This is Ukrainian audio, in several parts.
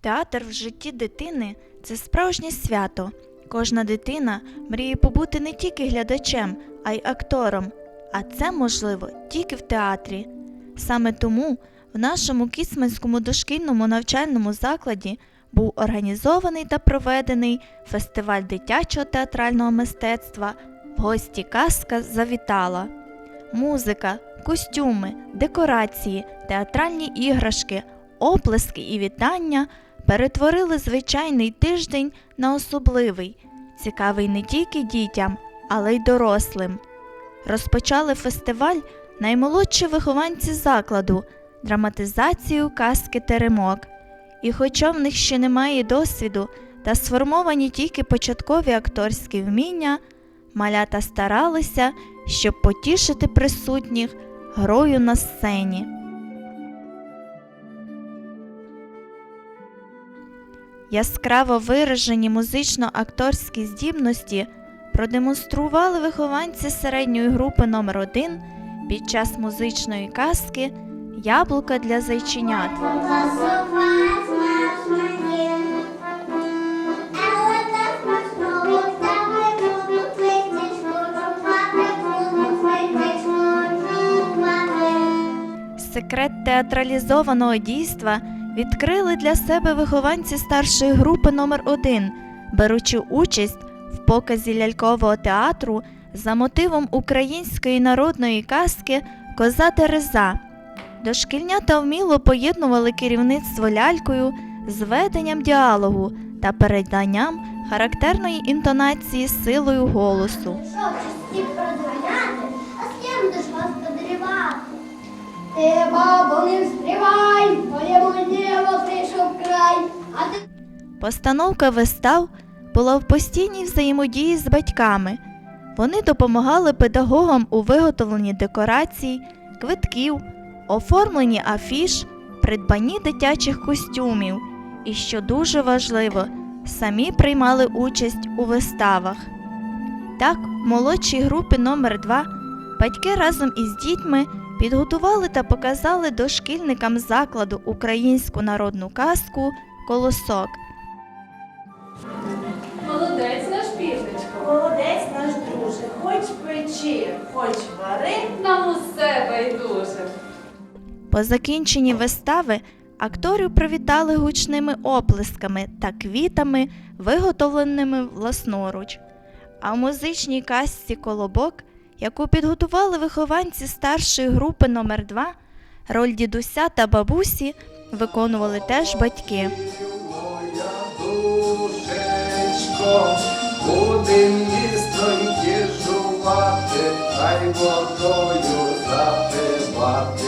Театр в житті дитини це справжнє свято. Кожна дитина мріє побути не тільки глядачем, а й актором. А це можливо тільки в театрі. Саме тому в нашому Кіцманському дошкільному навчальному закладі був організований та проведений фестиваль дитячого театрального мистецтва в гості казка завітала. Музика, костюми, декорації, театральні іграшки, оплески і вітання перетворили звичайний тиждень на особливий, цікавий не тільки дітям, але й дорослим. Розпочали фестиваль наймолодші вихованці закладу драматизацію казки Теремок. І хоча в них ще немає досвіду та сформовані тільки початкові акторські вміння, малята старалися, щоб потішити присутніх грою на сцені. Яскраво виражені музично-акторські здібності продемонстрували вихованці середньої групи номер 1 під час музичної казки Яблука для зайченят. Секрет театралізованого дійства відкрили для себе вихованці старшої групи номер 1 беручи участь в показі лялькового театру за мотивом української народної казки Коза Тереза. Дошкільнята вміло поєднували керівництво лялькою з веденням діалогу та переданням характерної інтонації силою голосу. Що? Ти, бабо, не встривай, моєму діло прийшов край, а ти Постановка вистав була в постійній взаємодії з батьками. Вони допомагали педагогам у виготовленні декорацій, квитків, оформленні афіш, придбанні дитячих костюмів і, що дуже важливо, самі приймали участь у виставах. Так, в молодшій групі номер 2 батьки разом із дітьми підготували та показали дошкільникам закладу українську народну казку Колосок. Молодець наш півничко. Молодець наш друже, хоч печи, хоч вари. Нам усе байдуже. По закінченні вистави акторів привітали гучними оплесками та квітами, виготовленими власноруч. А в музичній казці Колобок, яку підготували вихованці старшої групи номер 2 роль дідуся та бабусі виконували теж батьки. Будем містоньки жувати, та водою запивати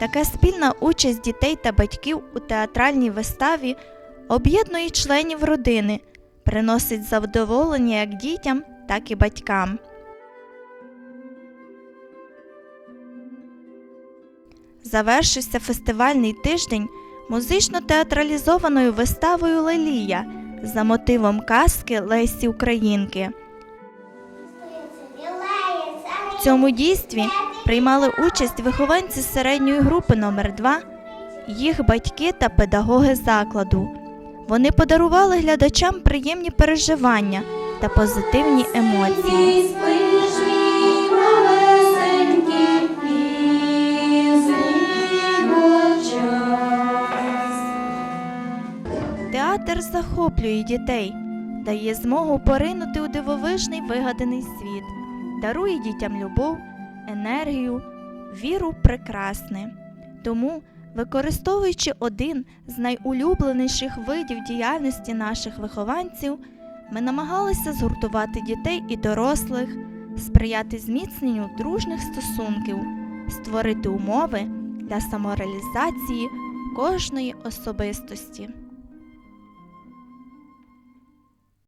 Така спільна участь дітей та батьків у театральній виставі об'єднує членів родини, приносить задоволення як дітям, так і батькам. Завершився фестивальний тиждень музично-театралізованою виставою Лелія за мотивом казки Лесі Українки. В цьому дійстві приймали участь вихованці середньої групи номер 2 їх батьки та педагоги закладу. Вони подарували глядачам приємні переживання та позитивні емоції. Театр захоплює дітей, дає змогу поринути у дивовижний вигаданий світ, дарує дітям любов, енергію, віру прекрасне. Тому, використовуючи один з найулюбленіших видів діяльності наших вихованців, ми намагалися згуртувати дітей і дорослих, сприяти зміцненню дружних стосунків, створити умови для самореалізації кожної особистості.